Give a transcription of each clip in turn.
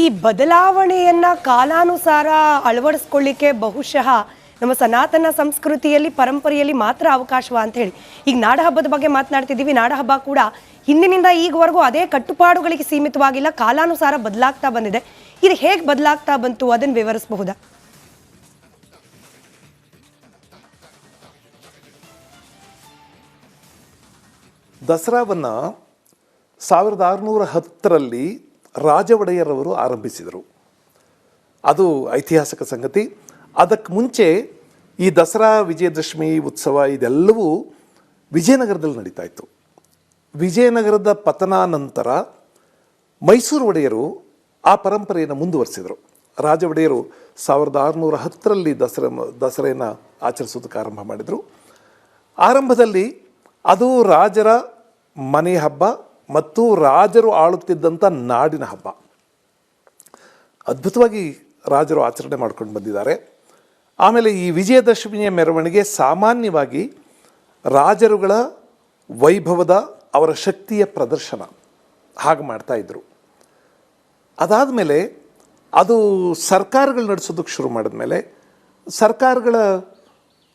ಈ ಬದಲಾವಣೆಯನ್ನ ಕಾಲಾನುಸಾರ ಅಳವಡಿಸ್ಕೊಳ್ಳಿಕ್ಕೆ ಬಹುಶಃ ನಮ್ಮ ಸನಾತನ ಸಂಸ್ಕೃತಿಯಲ್ಲಿ, ಪರಂಪರೆಯಲ್ಲಿ ಮಾತ್ರ ಅವಕಾಶವ ಅಂತ ಹೇಳಿ. ಈಗ ನಾಡಹಬ್ಬದ ಬಗ್ಗೆ ಮಾತನಾಡ್ತಿದ್ದೀವಿ. ನಾಡಹಬ್ಬ ಕೂಡ ಹಿಂದಿನಿಂದ ಈಗವರೆಗೂ ಅದೇ ಕಟ್ಟುಪಾಡುಗಳಿಗೆ ಸೀಮಿತವಾಗಿಲ್ಲ. ಕಾಲಾನುಸಾರ ಬದಲಾಗ್ತಾ ಬಂದಿದೆ. ಇದು ಹೇಗೆ ಬದಲಾಗ್ತಾ ಬಂತು? ಅದನ್ನು ವಿವರಿಸಬಹುದಾ? ದಸರಾವನ್ನು ಸಾವಿರದ ಆರುನೂರ ಹತ್ತರಲ್ಲಿ ರಾಜ ಒಡೆಯರವರು ಆರಂಭಿಸಿದರು. ಅದು ಐತಿಹಾಸಿಕ ಸಂಗತಿ. ಅದಕ್ಕೆ ಮುಂಚೆ ಈ ದಸರಾ ವಿಜಯದಶಮಿ ಉತ್ಸವ ಇದೆಲ್ಲವೂ ವಿಜಯನಗರದಲ್ಲಿ ನಡೀತಾ ಇತ್ತು. ವಿಜಯನಗರದ ಪತನಾನಂತರ ಮೈಸೂರು ಒಡೆಯರು ಆ ಪರಂಪರೆಯನ್ನು ಮುಂದುವರಿಸಿದರು. ರಾಜ ಒಡೆಯರು ಸಾವಿರದ ಆರುನೂರ ಹತ್ತರಲ್ಲಿ ದಸರಾ ದಸರೆಯನ್ನು ಆಚರಿಸೋದಕ್ಕೆ ಆರಂಭ ಮಾಡಿದರು. ಆರಂಭದಲ್ಲಿ ಅದು ರಾಜರ ಮನೆ ಹಬ್ಬ ಮತ್ತು ರಾಜರು ಆಳುತ್ತಿದ್ದಂಥ ನಾಡಿನ ಹಬ್ಬ. ಅದ್ಭುತವಾಗಿ ರಾಜರು ಆಚರಣೆ ಮಾಡ್ಕೊಂಡು ಬಂದಿದ್ದಾರೆ. ಆಮೇಲೆ ಈ ವಿಜಯದಶಮಿಯ ಮೆರವಣಿಗೆ ಸಾಮಾನ್ಯವಾಗಿ ರಾಜರುಗಳ ವೈಭವದ ಅವರ ಶಕ್ತಿಯ ಪ್ರದರ್ಶನ ಹಾಗೆ ಮಾಡ್ತಾಯಿದ್ರು ಅದಾದ ಮೇಲೆ ಅದು ಸರ್ಕಾರಗಳು ನಡೆಸೋದಕ್ಕೆ ಶುರು ಮಾಡಿದ್ಮೇಲೆ ಸರ್ಕಾರಗಳ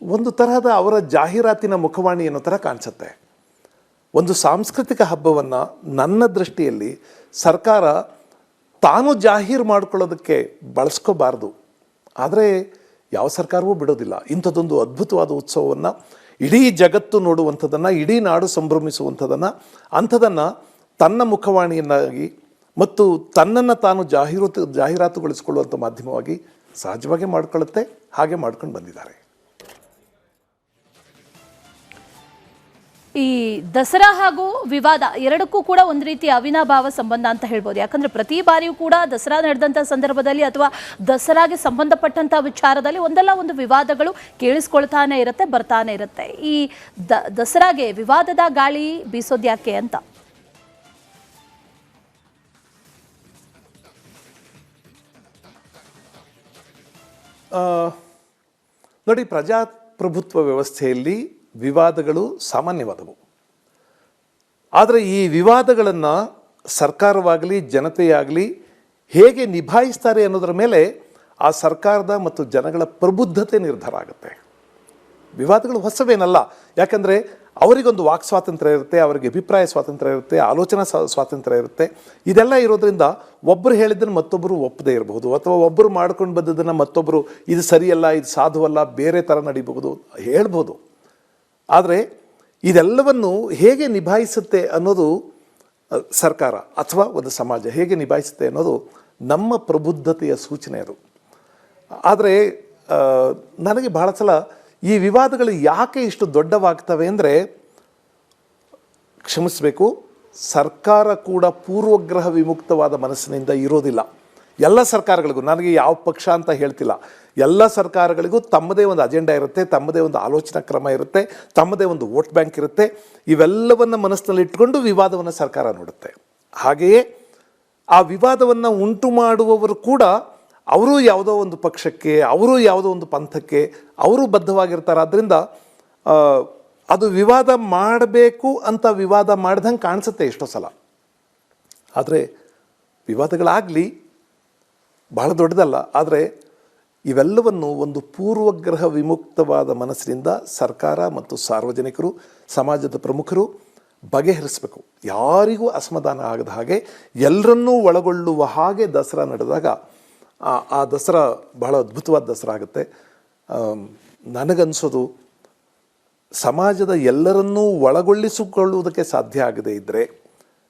ಒಂದು ತರಹದ ಅವರ ಜಾಹೀರಾತಿನ ಮುಖವಾಣಿ ಅನ್ನೋ ಥರ ಕಾಣಿಸುತ್ತೆ. ಒಂದು ಸಾಂಸ್ಕೃತಿಕ ಹಬ್ಬವನ್ನು ನನ್ನ ದೃಷ್ಟಿಯಲ್ಲಿ ಸರ್ಕಾರ ತಾನು ಜಾಹೀರು ಮಾಡ್ಕೊಳ್ಳೋದಕ್ಕೆ ಬಳಸ್ಕೋಬಾರ್ದು. ಆದರೆ ಯಾವ ಸರ್ಕಾರವೂ ಬಿಡೋದಿಲ್ಲ. ಇಂಥದ್ದೊಂದು ಅದ್ಭುತವಾದ ಉತ್ಸವವನ್ನು ಇಡೀ ಜಗತ್ತು ನೋಡುವಂಥದ್ದನ್ನು ಇಡೀ ನಾಡು ಸಂಭ್ರಮಿಸುವಂಥದ್ದನ್ನು ಅಂಥದನ್ನು ತನ್ನ ಮುಖವಾಣಿಯನ್ನಾಗಿ ಮತ್ತು ತನ್ನನ್ನು ತಾನು ಜಾಹೀರಾತು, ಜಾಹೀರಾತುಗೊಳಿಸಿಕೊಳ್ಳುವಂಥ ಮಾಧ್ಯಮವಾಗಿ ಸಹಜವಾಗಿ ಮಾಡ್ಕೊಳ್ಳುತ್ತೆ, ಹಾಗೆ ಮಾಡ್ಕೊಂಡು ಬಂದಿದ್ದಾರೆ. ಈ ದಸರಾ ಹಾಗೂ ವಿವಾದ ಎರಡಕ್ಕೂ ಕೂಡ ಒಂದು ರೀತಿ ಅವಿನಾಭಾವ ಸಂಬಂಧ ಅಂತ ಹೇಳ್ಬೋದು. ಯಾಕಂದ್ರೆ ಪ್ರತಿ ಬಾರಿಯೂ ಕೂಡ ದಸರಾ ನಡೆದಂಥ ಸಂದರ್ಭದಲ್ಲಿ ಅಥವಾ ದಸರಾಗೆ ಸಂಬಂಧಪಟ್ಟಂಥ ವಿಚಾರದಲ್ಲಿ ಒಂದಲ್ಲ ಒಂದು ವಿವಾದಗಳು ಕೇಳಿಸ್ಕೊಳ್ತಾನೆ ಇರುತ್ತೆ, ಬರ್ತಾನೆ ಇರುತ್ತೆ. ಈ ದ, ದಸರಾಗೆ ವಿವಾದದ ಗಾಳಿ ಬೀಸೋದ್ಯಾಕೆ ಅಂತ? ನೋಡಿ ಪ್ರಜಾಪ್ರಭುತ್ವ ವ್ಯವಸ್ಥೆಯಲ್ಲಿ ವಿವಾದಗಳು ಸಾಮಾನ್ಯವಾದವು. ಆದರೆ ಈ ವಿವಾದಗಳನ್ನು ಸರ್ಕಾರವಾಗಲಿ, ಜನತೆಯಾಗಲಿ ಹೇಗೆ ನಿಭಾಯಿಸ್ತಾರೆ ಅನ್ನೋದರ ಮೇಲೆ ಆ ಸರ್ಕಾರದ ಮತ್ತು ಜನಗಳ ಪ್ರಬುದ್ಧತೆ ನಿರ್ಧಾರ ಆಗುತ್ತೆ. ವಿವಾದಗಳು ಹೊಸವೇನಲ್ಲ. ಯಾಕಂದರೆ ಅವರಿಗೊಂದು ವಾಕ್ ಸ್ವಾತಂತ್ರ್ಯ ಇರುತ್ತೆ, ಅವರಿಗೆ ಅಭಿಪ್ರಾಯ ಸ್ವಾತಂತ್ರ್ಯ ಇರುತ್ತೆ, ಆಲೋಚನಾ ಸ್ವಾತಂತ್ರ್ಯ ಇರುತ್ತೆ. ಇದೆಲ್ಲ ಇರೋದ್ರಿಂದ ಒಬ್ಬರು ಹೇಳಿದ್ದನ್ನು ಮತ್ತೊಬ್ಬರು ಒಪ್ಪದೇ ಇರಬಹುದು. ಅಥವಾ ಒಬ್ಬರು ಮಾಡ್ಕೊಂಡು ಬಂದದ್ದನ್ನು ಮತ್ತೊಬ್ಬರು ಇದು ಸರಿಯಲ್ಲ, ಇದು ಸಾಧುವಲ್ಲ, ಬೇರೆ ಥರ ನಡಿಬಹುದು ಹೇಳ್ಬೋದು ಆದರೆ ಇದೆಲ್ಲವನ್ನು ಹೇಗೆ ನಿಭಾಯಿಸುತ್ತೆ ಅನ್ನೋದು ಸರ್ಕಾರ ಅಥವಾ ಒಂದು ಸಮಾಜ ಹೇಗೆ ನಿಭಾಯಿಸುತ್ತೆ ಅನ್ನೋದು ನಮ್ಮ ಪ್ರಬುದ್ಧತೆಯ ಸೂಚನೆ ಅದು. ಆದರೆ ನನಗೆ ಬಹಳ ಸಲ ಈ ವಿವಾದಗಳು ಯಾಕೆ ಇಷ್ಟು ದೊಡ್ಡವಾಗ್ತವೆ ಅಂದರೆ, ಕ್ಷಮಿಸಬೇಕು, ಸರ್ಕಾರ ಕೂಡ ಪೂರ್ವಗ್ರಹ ವಿಮುಕ್ತವಾದ ಮನಸ್ಸಿನಿಂದ ಇರೋದಿಲ್ಲ. ಎಲ್ಲ ಸರ್ಕಾರಗಳಿಗೂ, ನನಗೆ ಯಾವ ಪಕ್ಷ ಅಂತ ಹೇಳ್ತಿಲ್ಲ. ಎಲ್ಲ ಸರ್ಕಾರಗಳಿಗೂ ತಮ್ಮದೇ ಒಂದು ಅಜೆಂಡಾ ಇರುತ್ತೆ, ತಮ್ಮದೇ ಒಂದು ಆಲೋಚನಾ ಕ್ರಮ ಇರುತ್ತೆ, ತಮ್ಮದೇ ಒಂದು ವೋಟ್ ಬ್ಯಾಂಕ್ ಇರುತ್ತೆ. ಇವೆಲ್ಲವನ್ನು ಮನಸ್ಸಿನಲ್ಲಿ ಇಟ್ಕೊಂಡು ವಿವಾದವನ್ನು ಸರ್ಕಾರ ನೋಡುತ್ತೆ. ಹಾಗೆಯೇ ಆ ವಿವಾದವನ್ನು ಉಂಟು ಮಾಡುವವರು ಕೂಡ ಅವರು ಯಾವುದೋ ಒಂದು ಪಕ್ಷಕ್ಕೆ, ಅವರು ಯಾವುದೋ ಒಂದು ಪಂಥಕ್ಕೆ, ಅವರು ಬದ್ಧವಾಗಿರ್ತಾರೆ. ಆದ್ದರಿಂದ ಅದು ವಿವಾದ ಮಾಡಬೇಕು ಅಂತ ವಿವಾದ ಮಾಡ್ದಂಗೆ ಕಾಣಿಸುತ್ತೆ ಎಷ್ಟೋ ಸಲ. ಆದರೆ ವಿವಾದಗಳಾಗಲಿ ಬಹಳ ದೊಡ್ಡದಲ್ಲ, ಆದರೆ ಇವೆಲ್ಲವನ್ನು ಒಂದು ಪೂರ್ವಗ್ರಹ ವಿಮುಕ್ತವಾದ ಮನಸ್ಸಿನಿಂದ ಸರ್ಕಾರ ಮತ್ತು ಸಾರ್ವಜನಿಕರು, ಸಮಾಜದ ಪ್ರಮುಖರು ಬಗೆಹರಿಸಬೇಕು. ಯಾರಿಗೂ ಅಸಮಾಧಾನ ಆಗದ ಹಾಗೆ ಎಲ್ಲರನ್ನೂ ಒಳಗೊಳ್ಳುವ ಹಾಗೆ ದಸರಾ ನಡೆದಾಗ, ಆ- ದಸರಾ ಬಹಳ ಅದ್ಭುತವಾದ ದಸರಾ ಆಗುತ್ತೆ. ನನಗನ್ಸೋದು ಸಮಾಜದ ಎಲ್ಲರನ್ನೂ ಒಳಗೊಳ್ಳಿಸಿಕೊಳ್ಳುವುದಕ್ಕೆ ಸಾಧ್ಯ ಆಗದೇ ಇದ್ದರೆ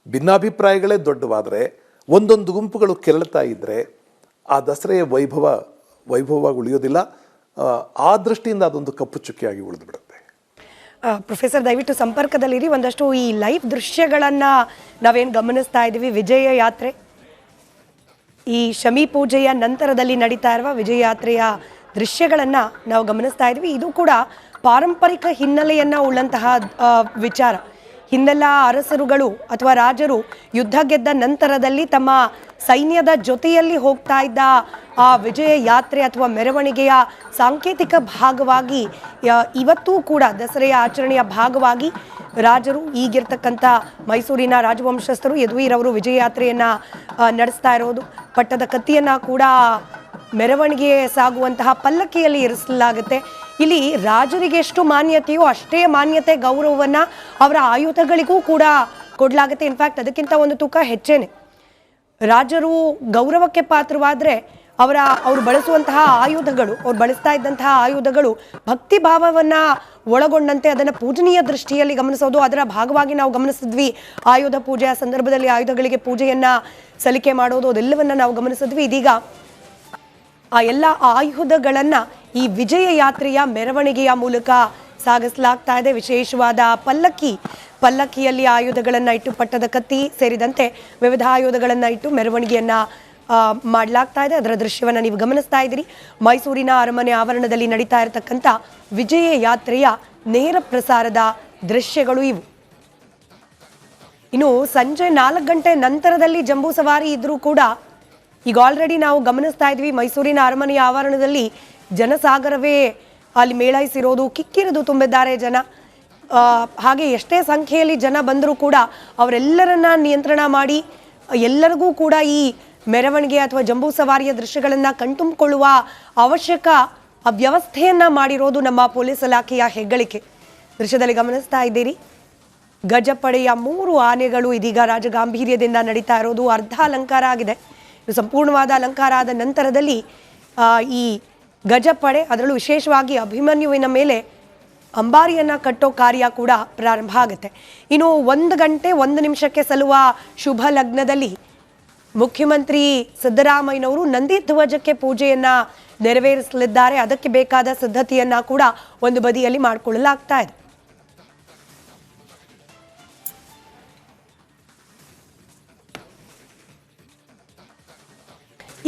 ಭಿನ್ನಾಭಿಪ್ರಾಯಗಳೇ ದೊಡ್ಡವಾದರೆ, ಒಂದೊಂದು ಗುಂಪುಗಳು ಕೆರಳ್ತಾ ಇದ್ದರೆ ಆ ದಸರೆಯ ವೈಭವ ವೈಭವವಾಗಿ ಉಳಿಯೋದಿಲ್ಲ. ಆ, ದೃಷ್ಟಿಯಿಂದ ಅದೊಂದು ಕಪ್ಪು ಚುಕ್ಕಿಯಾಗಿ ಉಳಿದು ಬಿಡುತ್ತೆ ಪ್ರೊಫೆಸರ್ ದಯವಿಟ್ಟು ಸಂಪರ್ಕದಲ್ಲಿರಿ. ಒಂದಷ್ಟು ಈ ಲೈವ್ ದೃಶ್ಯಗಳನ್ನು ನಾವೇನು ಗಮನಿಸ್ತಾ ಇದ್ದೀವಿ. ವಿಜಯ ಯಾತ್ರೆ. ಈ ಶಮಿ ಪೂಜೆಯ ನಂತರದಲ್ಲಿ ನಡೀತಾ ಇರುವ ವಿಜಯ ಯಾತ್ರೆಯ ದೃಶ್ಯಗಳನ್ನು ನಾವು ಗಮನಿಸ್ತಾ ಇದ್ದೀವಿ. ಇದು ಕೂಡ ಪಾರಂಪರಿಕ ಹಿನ್ನೆಲೆಯನ್ನು ಉಳ್ಳಂತಹ ವಿಚಾರ. ಹಿಂದೆಲ್ಲ ಅರಸರುಗಳು ಅಥವಾ ರಾಜರು ಯುದ್ಧ ಗೆದ್ದ ನಂತರದಲ್ಲಿ ತಮ್ಮ ಸೈನ್ಯದ ಜೊತೆಯಲ್ಲಿ ಹೋಗ್ತಾ ಇದ್ದ ಆ ವಿಜಯ ಯಾತ್ರೆ ಅಥವಾ ಮೆರವಣಿಗೆಯ ಸಾಂಕೇತಿಕ ಭಾಗವಾಗಿ ಇವತ್ತೂ ಕೂಡ ದಸರೆಯ ಆಚರಣೆಯ ಭಾಗವಾಗಿ ರಾಜರು, ಈಗಿರ್ತಕ್ಕಂಥ ಮೈಸೂರಿನ ರಾಜವಂಶಸ್ಥರು ಯದುವೀರವರು ವಿಜಯ ಯಾತ್ರೆಯನ್ನು ನಡೆಸ್ತಾ ಇರೋದು. ಪಟ್ಟದ ಕತ್ತಿಯನ್ನು ಕೂಡ ಮೆರವಣಿಗೆ ಸಾಗುವಂತಹ ಪಲ್ಲಕ್ಕಿಯಲ್ಲಿ ಇರಿಸಲಾಗುತ್ತೆ. ಇಲ್ಲಿ ರಾಜರಿಗೆ ಎಷ್ಟು ಮಾನ್ಯತೆಯೋ ಅಷ್ಟೇ ಮಾನ್ಯತೆ, ಗೌರವವನ್ನ ಅವರ ಆಯುಧಗಳಿಗೂ ಕೂಡ ಕೊಡಲಾಗುತ್ತೆ. ಇನ್ಫ್ಯಾಕ್ಟ್ ಅದಕ್ಕಿಂತ ಒಂದು ತೂಕ ಹೆಚ್ಚೇನೆ. ರಾಜರು ಗೌರವಕ್ಕೆ ಪಾತ್ರವಾದರೆ ಅವರ, ಅವರು ಬಳಸುವಂತಹ ಆಯುಧಗಳು, ಅವ್ರು ಬಳಸ್ತಾ ಇದ್ದಂತಹ ಆಯುಧಗಳು ಭಕ್ತಿ ಭಾವವನ್ನ ಒಳಗೊಂಡಂತೆ ಅದನ್ನು ಪೂಜನೀಯ ದೃಷ್ಟಿಯಲ್ಲಿ ಗಮನಿಸೋದು. ಅದರ ಭಾಗವಾಗಿ ನಾವು ಗಮನಿಸಿದ್ವಿ. ಆಯುಧ ಪೂಜೆಯ ಸಂದರ್ಭದಲ್ಲಿ ಆಯುಧಗಳಿಗೆ ಪೂಜೆಯನ್ನ ಸಲಿಕೆ ಮಾಡೋದು, ಅದೆಲ್ಲವನ್ನ ನಾವು ಗಮನಿಸಿದ್ವಿ. ಇದೀಗ ಆ ಎಲ್ಲ ಆಯುಧಗಳನ್ನ ಈ ವಿಜಯ ಯಾತ್ರೆಯ ಮೆರವಣಿಗೆಯ ಮೂಲಕ ಸಾಗಿಸಲಾಗ್ತಾ ಇದೆ. ವಿಶೇಷವಾದ ಪಲ್ಲಕ್ಕಿ, ಪಲ್ಲಕ್ಕಿಯಲ್ಲಿ ಆಯುಧಗಳನ್ನ ಇಟ್ಟು ಪಟ್ಟದ ಕತ್ತಿ ಸೇರಿದಂತೆ ವಿವಿಧ ಆಯುಧಗಳನ್ನ ಇಟ್ಟು ಮೆರವಣಿಗೆಯನ್ನ ಮಾಡಲಾಗ್ತಾ ಇದೆ. ಅದರ ದೃಶ್ಯವನ್ನು ನೀವು ಗಮನಿಸ್ತಾ ಇದ್ದೀರಿ. ಮೈಸೂರಿನ ಅರಮನೆ ಆವರಣದಲ್ಲಿ ನಡೀತಾ ಇರತಕ್ಕಂಥ ವಿಜಯ ಯಾತ್ರೆಯ ನೇರ ಪ್ರಸಾರದ ದೃಶ್ಯಗಳು ಇವು. ಇನ್ನು ಸಂಜೆ ನಾಲ್ಕು ಗಂಟೆ ನಂತರದಲ್ಲಿ ಜಂಬೂ ಸವಾರಿ ಇದ್ರೂ ಕೂಡ ಈಗ ಆಲ್ರೆಡಿ ನಾವು ಗಮನಿಸ್ತಾ ಇದ್ವಿ, ಮೈಸೂರಿನ ಅರಮನೆಯ ಆವರಣದಲ್ಲಿ ಜನಸಾಗರವೇ ಅಲ್ಲಿ ಮೇಳೈಸಿರೋದು, ಕಿಕ್ಕಿರಿದು ತುಂಬಿದ್ದಾರೆ ಜನ. ಹಾಗೆ ಎಷ್ಟೇ ಸಂಖ್ಯೆಯಲ್ಲಿ ಜನ ಬಂದರೂ ಕೂಡ ಅವರೆಲ್ಲರನ್ನ ನಿಯಂತ್ರಣ ಮಾಡಿ, ಎಲ್ಲರಿಗೂ ಕೂಡ ಈ ಮೆರವಣಿಗೆ ಅಥವಾ ಜಂಬೂ ಸವಾರಿಯ ದೃಶ್ಯಗಳನ್ನು ಕಣ್ತುಂಬಿಕೊಳ್ಳುವ ಅವಶ್ಯಕ ವ್ಯವಸ್ಥೆಯನ್ನು ಮಾಡಿರೋದು ನಮ್ಮ ಪೊಲೀಸ್ ಇಲಾಖೆಯ ಹೆಗ್ಗಳಿಕೆ. ದೃಶ್ಯದಲ್ಲಿ ಗಮನಿಸ್ತಾ ಇದ್ದೀರಿ. ಗಜಪಡೆಯ ಮೂರು ಆನೆಗಳು ಇದೀಗ ರಾಜಗಾಂಭೀರ್ಯದಿಂದ ನಡೀತಾ ಇರೋದು ಅರ್ಧ ಅಲಂಕಾರ ಆಗಿದೆ. ಸಂಪೂರ್ಣವಾದ ಅಲಂಕಾರ ಆದ ನಂತರದಲ್ಲಿ ಈ ಗಜಪಡೆ ಅದರಲ್ಲೂ ವಿಶೇಷವಾಗಿ ಅಭಿಮನ್ಯುವಿನ ಮೇಲೆ ಅಂಬಾರಿಯನ್ನು ಕಟ್ಟೋ ಕಾರ್ಯ ಕೂಡ ಪ್ರಾರಂಭ ಆಗುತ್ತೆ. ಇನ್ನು ಒಂದು ಗಂಟೆ, ಒಂದು ನಿಮಿಷಕ್ಕೆ ಸಲ್ಲುವ ಶುಭ ಲಗ್ನದಲ್ಲಿ ಮುಖ್ಯಮಂತ್ರಿ ಸಿದ್ದರಾಮಯ್ಯನವರು ನಂದಿ ಧ್ವಜಕ್ಕೆ ಪೂಜೆಯನ್ನು ನೆರವೇರಿಸಲಿದ್ದಾರೆ. ಅದಕ್ಕೆ ಬೇಕಾದ ಸಿದ್ಧತೆಯನ್ನು ಕೂಡ ಒಂದು ಬದಿಯಲ್ಲಿ ಮಾಡಿಕೊಳ್ಳಲಾಗ್ತಾ ಇದೆ.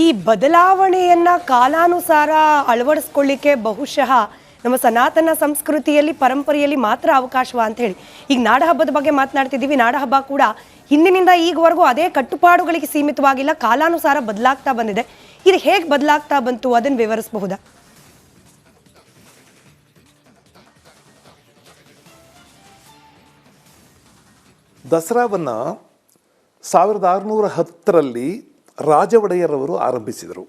ಈ ಬದಲಾವಣೆಯನ್ನ ಕಾಲಾನುಸಾರ ಅಳವಡಿಸ್ಕೊಳ್ಳಿಕ್ಕೆ ಬಹುಶಃ ನಮ್ಮ ಸನಾತನ ಸಂಸ್ಕೃತಿಯಲ್ಲಿ, ಪರಂಪರೆಯಲ್ಲಿ ಮಾತ್ರ ಅವಕಾಶವ ಅಂತ ಹೇಳಿ ಈಗ ನಾಡಹಬ್ಬದ ಬಗ್ಗೆ ಮಾತನಾಡ್ತಿದ್ದೀವಿ. ನಾಡಹಬ್ಬ ಕೂಡ ಹಿಂದಿನಿಂದ ಈಗವರೆಗೂ ಅದೇ ಕಟ್ಟುಪಾಡುಗಳಿಗೆ ಸೀಮಿತವಾಗಿಲ್ಲ. ಕಾಲಾನುಸಾರ ಬದಲಾಗ್ತಾ ಬಂದಿದೆ. ಇದು ಹೇಗೆ ಬದಲಾಗ್ತಾ ಬಂತು? ಅದನ್ನು ವಿವರಿಸಬಹುದಾ? ದಸರಾವನ್ನು ಸಾವಿರದ ಆರುನೂರ ಹತ್ತರಲ್ಲಿ ರಾಜ ಒಡೆಯರವರು ಆರಂಭಿಸಿದರು.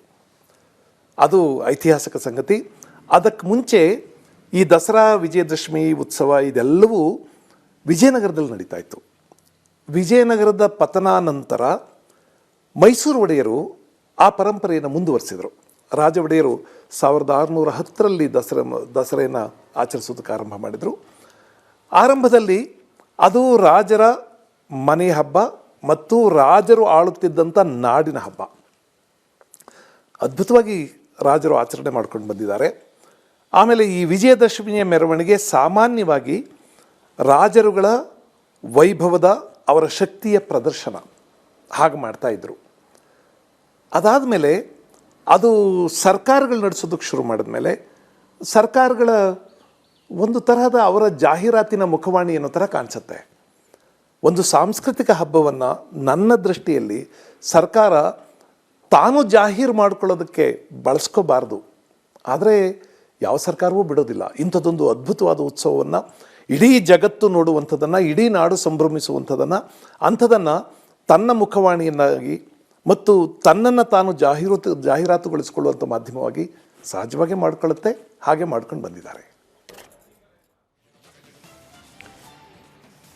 ಅದು ಐತಿಹಾಸಿಕ ಸಂಗತಿ. ಅದಕ್ಕೆ ಮುಂಚೆ ಈ ದಸರಾ, ವಿಜಯದಶಮಿ ಉತ್ಸವ ಇದೆಲ್ಲವೂ ವಿಜಯನಗರದಲ್ಲಿ ನಡೀತಾ ಇತ್ತು. ವಿಜಯನಗರದ ಪತನಾನಂತರ ಮೈಸೂರು ಒಡೆಯರು ಆ ಪರಂಪರೆಯನ್ನು ಮುಂದುವರಿಸಿದರು. ರಾಜ ಒಡೆಯರು ಸಾವಿರದ ಆರುನೂರ ಹತ್ತರಲ್ಲಿ ದಸರಾ, ದಸರೆಯನ್ನು ಆಚರಿಸೋದಕ್ಕೆ ಆರಂಭ ಮಾಡಿದರು. ಆರಂಭದಲ್ಲಿ ಅದು ರಾಜರ ಮನೆ ಹಬ್ಬ ಮತ್ತು ರಾಜರು ಆಳುತ್ತಿದ್ದಂಥ ನಾಡಿನ ಹಬ್ಬ. ಅದ್ಭುತವಾಗಿ ರಾಜರು ಆಚರಣೆ ಮಾಡ್ಕೊಂಡು ಬಂದಿದ್ದಾರೆ. ಆಮೇಲೆ ಈ ವಿಜಯದಶಮಿಯ ಮೆರವಣಿಗೆ ಸಾಮಾನ್ಯವಾಗಿ ರಾಜರುಗಳ ವೈಭವದ ಅವರ ಶಕ್ತಿಯ ಪ್ರದರ್ಶನ. ಹಾಗೆ ಮಾಡ್ತಾ ಇದ್ರು. ಅದಾದಮೇಲೆ ಅದು ಸರ್ಕಾರಗಳು ನಡೆಸೋದಕ್ಕೆ ಶುರು ಮಾಡಿದ್ಮೇಲೆ ಸರ್ಕಾರಗಳ ಒಂದು ತರಹದ ಅವರ ಜಾಹೀರಾತಿನ ಮುಖವಾಣಿ ಅನ್ನೋ ಥರ ಕಾಣಿಸುತ್ತೆ. ಒಂದು ಸಾಂಸ್ಕೃತಿಕ ಹಬ್ಬವನ್ನು ನನ್ನ ದೃಷ್ಟಿಯಲ್ಲಿ ಸರ್ಕಾರ ತಾನು ಜಾಹೀರು ಮಾಡ್ಕೊಳ್ಳೋದಕ್ಕೆ ಬಳಸ್ಕೋಬಾರ್ದು. ಆದರೆ ಯಾವ ಸರ್ಕಾರವೂ ಬಿಡೋದಿಲ್ಲ. ಇಂಥದ್ದೊಂದು ಅದ್ಭುತವಾದ ಉತ್ಸವವನ್ನು ಇಡೀ ಜಗತ್ತು ನೋಡುವಂಥದ್ದನ್ನು ಇಡೀ ನಾಡು ಸಂಭ್ರಮಿಸುವಂಥದ್ದನ್ನು ಅಂಥದನ್ನು ತನ್ನ ಮುಖವಾಣಿಯನ್ನಾಗಿ ಮತ್ತು ತನ್ನನ್ನು ತಾನು ಜಾಹೀರಾತು, ಜಾಹೀರಾತುಗೊಳಿಸಿಕೊಳ್ಳುವಂಥ ಮಾಧ್ಯಮವಾಗಿ ಸಹಜವಾಗಿ ಮಾಡ್ಕೊಳ್ಳುತ್ತೆ, ಹಾಗೆ ಮಾಡ್ಕೊಂಡು ಬಂದಿದ್ದಾರೆ.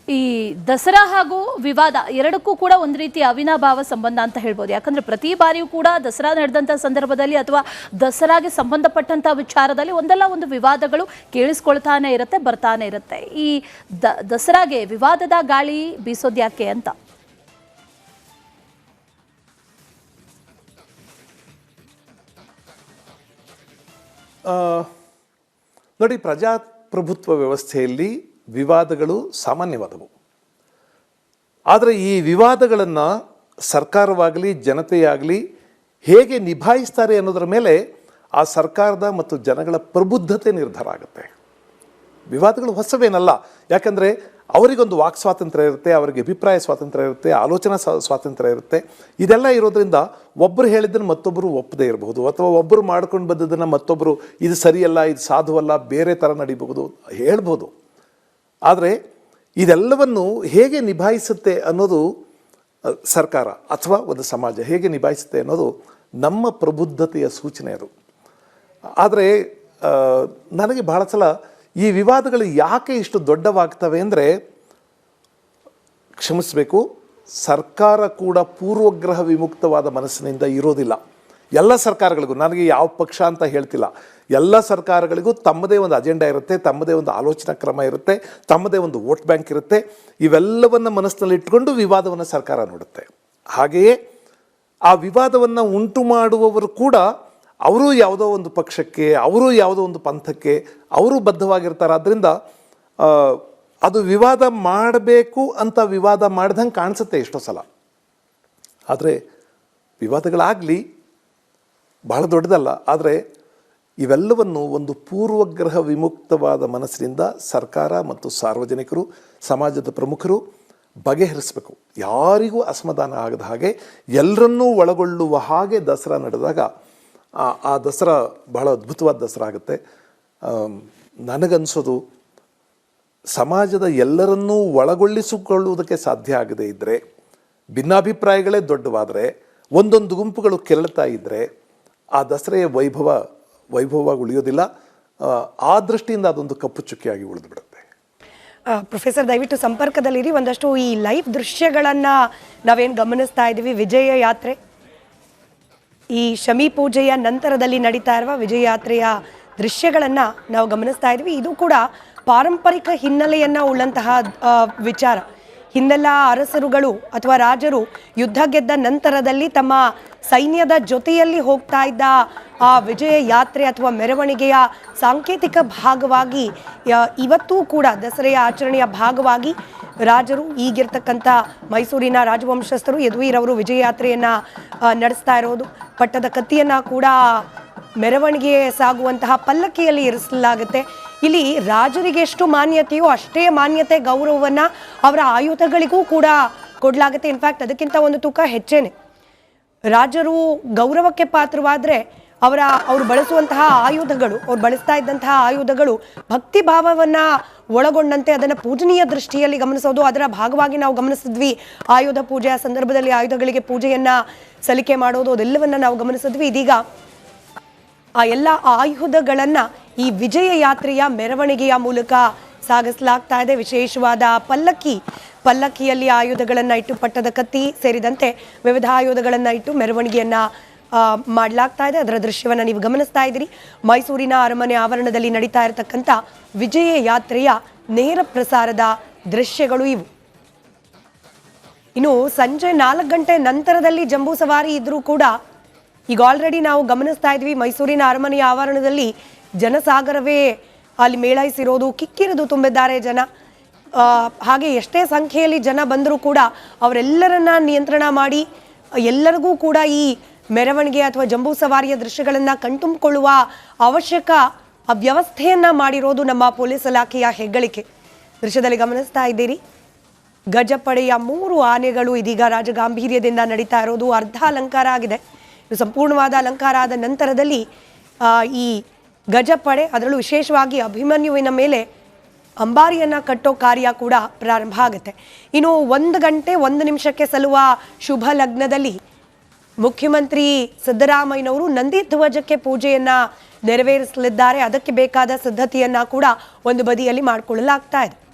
ಈ ದಸರಾ ಹಾಗೂ ವಿವಾದ ಎರಡಕ್ಕೂ ಕೂಡ ಒಂದು ರೀತಿ ಅವಿನಾಭಾವ ಸಂಬಂಧ ಅಂತ ಹೇಳ್ಬೋದು. ಯಾಕಂದ್ರೆ ಪ್ರತಿ ಬಾರಿಯೂ ಕೂಡ ದಸರಾ ನಡೆದಂಥ ಸಂದರ್ಭದಲ್ಲಿ ಅಥವಾ ದಸರಾಗೆ ಸಂಬಂಧಪಟ್ಟಂಥ ವಿಚಾರದಲ್ಲಿ ಒಂದಲ್ಲ ಒಂದು ವಿವಾದಗಳು ಕೇಳಿಸ್ಕೊಳ್ತಾನೆ ಇರುತ್ತೆ ಬರ್ತಾನೆ ಇರುತ್ತೆ. ಈ ದ ದಸರಾಗೆ ವಿವಾದದ ಗಾಳಿ ಬೀಸೋದ್ಯಾಕೆ ಅಂತ? ಆ, ನೋಡಿ ಪ್ರಜಾಪ್ರಭುತ್ವ ವ್ಯವಸ್ಥೆಯಲ್ಲಿ ವಿವಾದಗಳು ಸಾಮಾನ್ಯವಾದವು. ಆದರೆ ಈ ವಿವಾದಗಳನ್ನು ಸರ್ಕಾರವಾಗಲಿ, ಜನತೆಯಾಗಲಿ ಹೇಗೆ ನಿಭಾಯಿಸ್ತಾರೆ ಅನ್ನೋದರ ಮೇಲೆ ಆ ಸರ್ಕಾರದ ಮತ್ತು ಜನಗಳ ಪ್ರಬುದ್ಧತೆ ನಿರ್ಧಾರ ಆಗುತ್ತೆ. ವಿವಾದಗಳು ಹೊಸವೇನಲ್ಲ. ಯಾಕಂದರೆ ಅವರಿಗೊಂದು ವಾಕ್ ಸ್ವಾತಂತ್ರ್ಯ ಇರುತ್ತೆ, ಅವರಿಗೆ ಅಭಿಪ್ರಾಯ ಸ್ವಾತಂತ್ರ್ಯ ಇರುತ್ತೆ, ಆಲೋಚನಾ ಸ್ವಾ- ಸ್ವಾತಂತ್ರ್ಯ ಇರುತ್ತೆ. ಇದೆಲ್ಲ ಇರೋದ್ರಿಂದ ಒಬ್ಬರು ಹೇಳಿದ್ದನ್ನು ಮತ್ತೊಬ್ಬರು ಒಪ್ಪದೇ ಇರಬಹುದು. ಅಥವಾ ಒಬ್ಬರು ಮಾಡ್ಕೊಂಡು ಬಂದದ್ದನ್ನು ಮತ್ತೊಬ್ಬರು ಇದು ಸರಿಯಲ್ಲ, ಇದು ಸಾಧುವಲ್ಲ, ಬೇರೆ ಥರ ನಡಿಬಹುದು ಹೇಳ್ಬೋದು ಆದರೆ ಇದೆಲ್ಲವನ್ನು ಹೇಗೆ ನಿಭಾಯಿಸುತ್ತೆ ಅನ್ನೋದು ಸರ್ಕಾರ ಅಥವಾ ಒಂದು ಸಮಾಜ ಹೇಗೆ ನಿಭಾಯಿಸುತ್ತೆ ಅನ್ನೋದು ನಮ್ಮ ಪ್ರಬುದ್ಧತೆಯ ಸೂಚನೆ ಅದು. ಆದರೆ ನನಗೆ ಬಹಳ ಸಲ ಈ ವಿವಾದಗಳು ಯಾಕೆ ಇಷ್ಟು ದೊಡ್ಡವಾಗ್ತವೆ ಅಂದರೆ, ಕ್ಷಮಿಸಬೇಕು, ಸರ್ಕಾರ ಕೂಡ ಪೂರ್ವಗ್ರಹ ವಿಮುಕ್ತವಾದ ಮನಸ್ಸಿನಿಂದ ಇರೋದಿಲ್ಲ. ಎಲ್ಲ ಸರ್ಕಾರಗಳಿಗೂ, ನನಗೆ ಯಾವ ಪಕ್ಷ ಅಂತ ಹೇಳ್ತಿಲ್ಲ. ಎಲ್ಲ ಸರ್ಕಾರಗಳಿಗೂ ತಮ್ಮದೇ ಒಂದು ಅಜೆಂಡಾ ಇರುತ್ತೆ, ತಮ್ಮದೇ ಒಂದು ಆಲೋಚನಾ ಕ್ರಮ ಇರುತ್ತೆ, ತಮ್ಮದೇ ಒಂದು ವೋಟ್ ಬ್ಯಾಂಕ್ ಇರುತ್ತೆ. ಇವೆಲ್ಲವನ್ನು ಮನಸ್ಸಿನಲ್ಲಿ ಇಟ್ಕೊಂಡು ವಿವಾದವನ್ನು ಸರ್ಕಾರ ನೋಡುತ್ತೆ. ಹಾಗೆಯೇ ಆ ವಿವಾದವನ್ನು ಉಂಟು ಮಾಡುವವರು ಕೂಡ ಅವರು ಯಾವುದೋ ಒಂದು ಪಕ್ಷಕ್ಕೆ, ಅವರು ಯಾವುದೋ ಒಂದು ಪಂಥಕ್ಕೆ, ಅವರು ಬದ್ಧವಾಗಿರ್ತಾರೆ. ಆದ್ದರಿಂದ ಅದು ವಿವಾದ ಮಾಡಬೇಕು ಅಂತ ವಿವಾದ ಮಾಡ್ದಂಗೆ ಕಾಣಿಸುತ್ತೆ ಎಷ್ಟೋ ಸಲ. ಆದರೆ ವಿವಾದಗಳಾಗಲಿ ಬಹಳ ದೊಡ್ಡದಲ್ಲ, ಆದರೆ ಇವೆಲ್ಲವನ್ನು ಒಂದು ಪೂರ್ವಗ್ರಹ ವಿಮುಕ್ತವಾದ ಮನಸ್ಸಿನಿಂದ ಸರ್ಕಾರ ಮತ್ತು ಸಾರ್ವಜನಿಕರು, ಸಮಾಜದ ಪ್ರಮುಖರು ಬಗೆಹರಿಸಬೇಕು. ಯಾರಿಗೂ ಅಸಮಾಧಾನ ಆಗದ ಹಾಗೆ ಎಲ್ಲರನ್ನೂ ಒಳಗೊಳ್ಳುವ ಹಾಗೆ ದಸರಾ ನಡೆದಾಗ ಆ- ದಸರಾ ಬಹಳ ಅದ್ಭುತವಾದ ದಸರಾ ಆಗುತ್ತೆ. ನನಗನ್ಸೋದು ಸಮಾಜದ ಎಲ್ಲರನ್ನೂ ಒಳಗೊಳ್ಳಿಸಿಕೊಳ್ಳುವುದಕ್ಕೆ ಸಾಧ್ಯ ಆಗದೇ ಇದ್ದರೆ ಭಿನ್ನಾಭಿಪ್ರಾಯಗಳೇ ದೊಡ್ಡವಾದರೆ, ಒಂದೊಂದು ಗುಂಪುಗಳು ಕೆರಳ್ತಾ ಇದ್ದರೆ ಆ ದಸರೆಯ ವೈಭವ ವೈಭವವಾಗಿ ಉಳಿಯೋದಿಲ್ಲ. ಆ, ದೃಷ್ಟಿಯಿಂದ ಅದೊಂದು ಕಪ್ಪು ಚುಕ್ಕಿಯಾಗಿ ಉಳಿದು ಬಿಡುತ್ತೆ ಪ್ರೊಫೆಸರ್ ದಯವಿಟ್ಟು ಸಂಪರ್ಕದಲ್ಲಿರಿ. ಒಂದಷ್ಟು ಈ ಲೈವ್ ದೃಶ್ಯಗಳನ್ನು ನಾವೇನು ಗಮನಿಸ್ತಾ ಇದ್ದೀವಿ ವಿಜಯ ಯಾತ್ರೆ. ಈ ಶಮಿ ಪೂಜೆಯ ನಂತರದಲ್ಲಿ ನಡೀತಾ ಇರುವ ವಿಜಯ ಯಾತ್ರೆಯ ದೃಶ್ಯಗಳನ್ನು ನಾವು ಗಮನಿಸ್ತಾ ಇದ್ದೀವಿ ಇದು ಕೂಡ ಪಾರಂಪರಿಕ ಹಿನ್ನೆಲೆಯನ್ನು ಉಳ್ಳಂತಹ ವಿಚಾರ. ಹಿಂದೆಲ್ಲ ಅರಸರುಗಳು ಅಥವಾ ರಾಜರು ಯುದ್ಧ ಗೆದ್ದ ನಂತರದಲ್ಲಿ ತಮ್ಮ ಸೈನ್ಯದ ಜೊತೆಯಲ್ಲಿ ಹೋಗ್ತಾ ಇದ್ದ ಆ ವಿಜಯ ಯಾತ್ರೆ ಅಥವಾ ಮೆರವಣಿಗೆಯ ಸಾಂಕೇತಿಕ ಭಾಗವಾಗಿ ಇವತ್ತೂ ಕೂಡ ದಸರೆಯ ಆಚರಣೆಯ ಭಾಗವಾಗಿ ರಾಜರು, ಈಗಿರ್ತಕ್ಕಂಥ ಮೈಸೂರಿನ ರಾಜವಂಶಸ್ಥರು ಯದುವೀರವರು ವಿಜಯ ಯಾತ್ರೆಯನ್ನ ನಡೆಸ್ತಾ ಇರೋದು. ಪಟ್ಟದ ಕತ್ತಿಯನ್ನು ಕೂಡ ಮೆರವಣಿಗೆ ಸಾಗುವಂತಹ ಪಲ್ಲಕ್ಕಿಯಲ್ಲಿ ಇರಿಸಲಾಗುತ್ತೆ. ಇಲ್ಲಿ ರಾಜರಿಗೆ ಎಷ್ಟು ಮಾನ್ಯತೆಯೋ ಅಷ್ಟೇ ಮಾನ್ಯತೆ, ಗೌರವವನ್ನು ಅವರ ಆಯುಧಗಳಿಗೂ ಕೂಡ ಕೊಡಲಾಗುತ್ತೆ. ಇನ್ಫ್ಯಾಕ್ಟ್ ಅದಕ್ಕಿಂತ ಒಂದು ತೂಕ ಹೆಚ್ಚೇನೆ. ರಾಜರು ಗೌರವಕ್ಕೆ ಪಾತ್ರವಾದರೆ ಅವರ, ಅವರು ಬಳಸುವಂತಹ ಆಯುಧಗಳು, ಅವ್ರು ಬಳಸ್ತಾ ಇದ್ದಂತಹ ಆಯುಧಗಳು ಭಕ್ತಿ ಭಾವವನ್ನು ಒಳಗೊಂಡಂತೆ ಅದನ್ನು ಪೂಜನೀಯ ದೃಷ್ಟಿಯಲ್ಲಿ ಗಮನಿಸೋದು. ಅದರ ಭಾಗವಾಗಿ ನಾವು ಗಮನಿಸಿದ್ವಿ. ಆಯುಧ ಪೂಜೆಯ ಸಂದರ್ಭದಲ್ಲಿ ಆಯುಧಗಳಿಗೆ ಪೂಜೆಯನ್ನು ಸಲಿಕೆ ಮಾಡೋದು, ಅದೆಲ್ಲವನ್ನು ನಾವು ಗಮನಿಸಿದ್ವಿ. ಇದೀಗ ಆ ಎಲ್ಲ ಆಯುಧಗಳನ್ನು ಈ ವಿಜಯ ಯಾತ್ರೆಯ ಮೆರವಣಿಗೆಯ ಮೂಲಕ ಸಾಗಿಸಲಾಗ್ತಾ ಇದೆ. ವಿಶೇಷವಾದ ಪಲ್ಲಕ್ಕಿ ಪಲ್ಲಕ್ಕಿಯಲ್ಲಿ ಆಯುಧಗಳನ್ನು ಇಟ್ಟು ಪಟ್ಟದ ಕತ್ತಿ ಸೇರಿದಂತೆ ವಿವಿಧ ಆಯುಧಗಳನ್ನು ಇಟ್ಟು ಮೆರವಣಿಗೆಯನ್ನ ಮಾಡಲಾಗ್ತಾ ಇದೆ. ಅದರ ದೃಶ್ಯವನ್ನು ನೀವು ಗಮನಿಸ್ತಾ ಇದ್ದೀರಿ. ಮೈಸೂರಿನ ಅರಮನೆ ಆವರಣದಲ್ಲಿ ನಡೀತಾ ಇರತಕ್ಕಂಥ ವಿಜಯ ಯಾತ್ರೆಯ ನೇರ ಪ್ರಸಾರದ ದೃಶ್ಯಗಳು ಇವು. ಇನ್ನು ಸಂಜೆ ನಾಲ್ಕು ಗಂಟೆ ನಂತರದಲ್ಲಿ ಜಂಬೂ ಸವಾರಿ ಇದ್ರೂ ಕೂಡ ಈಗ ಆಲ್ರೆಡಿ ನಾವು ಗಮನಿಸ್ತಾ ಇದ್ವಿ. ಮೈಸೂರಿನ ಅರಮನೆಯ ಆವರಣದಲ್ಲಿ ಜನಸಾಗರವೇ ಅಲ್ಲಿ ಮೇಳೈಸಿರೋದು, ಕಿಕ್ಕಿರದು ತುಂಬಿದ್ದಾರೆ ಜನ. ಹಾಗೆ ಎಷ್ಟೇ ಸಂಖ್ಯೆಯಲ್ಲಿ ಜನ ಬಂದರೂ ಕೂಡ ಅವರೆಲ್ಲರನ್ನ ನಿಯಂತ್ರಣ ಮಾಡಿ, ಎಲ್ಲರಿಗೂ ಕೂಡ ಈ ಮೆರವಣಿಗೆ ಅಥವಾ ಜಂಬೂ ಸವಾರಿಯ ದೃಶ್ಯಗಳನ್ನು ಕಣ್ತುಂಬಿಕೊಳ್ಳುವ ಅವಶ್ಯಕ ವ್ಯವಸ್ಥೆಯನ್ನು ಮಾಡಿರೋದು ನಮ್ಮ ಪೊಲೀಸ್ ಇಲಾಖೆಯ ಹೆಗ್ಗಳಿಕೆ. ದೃಶ್ಯದಲ್ಲಿ ಗಮನಿಸ್ತಾ ಇದ್ದೀರಿ. ಗಜಪಡೆಯ ಮೂರು ಆನೆಗಳು ಇದೀಗ ರಾಜಗಾಂಭೀರ್ಯದಿಂದ ನಡೀತಾ ಇರೋದು ಅರ್ಧ ಅಲಂಕಾರ ಆಗಿದೆ. ಸಂಪೂರ್ಣವಾದ ಅಲಂಕಾರ ಆದ ನಂತರದಲ್ಲಿ ಈ ಗಜಪಡೆ ಅದರಲ್ಲೂ ವಿಶೇಷವಾಗಿ ಅಭಿಮನ್ಯುವಿನ ಮೇಲೆ ಅಂಬಾರಿಯನ್ನ ಕಟ್ಟೋ ಕಾರ್ಯ ಕೂಡ ಪ್ರಾರಂಭ ಆಗುತ್ತೆ. ಇನ್ನು ಒಂದು ಗಂಟೆ ಒಂದು ನಿಮಿಷಕ್ಕೆ ಸಲ್ಲುವ ಶುಭ ಲಗ್ನದಲ್ಲಿ ಮುಖ್ಯಮಂತ್ರಿ ಸಿದ್ದರಾಮಯ್ಯನವರು ನಂದಿ ಧ್ವಜಕ್ಕೆ ಪೂಜೆಯನ್ನ ನೆರವೇರಿಸಲಿದ್ದಾರೆ. ಅದಕ್ಕೆ ಬೇಕಾದ ಸಿದ್ಧತೆಯನ್ನ ಕೂಡ ಒಂದು ಬದಿಯಲ್ಲಿ ಮಾಡಿಕೊಳ್ಳಲಾಗ್ತಾ ಇದೆ.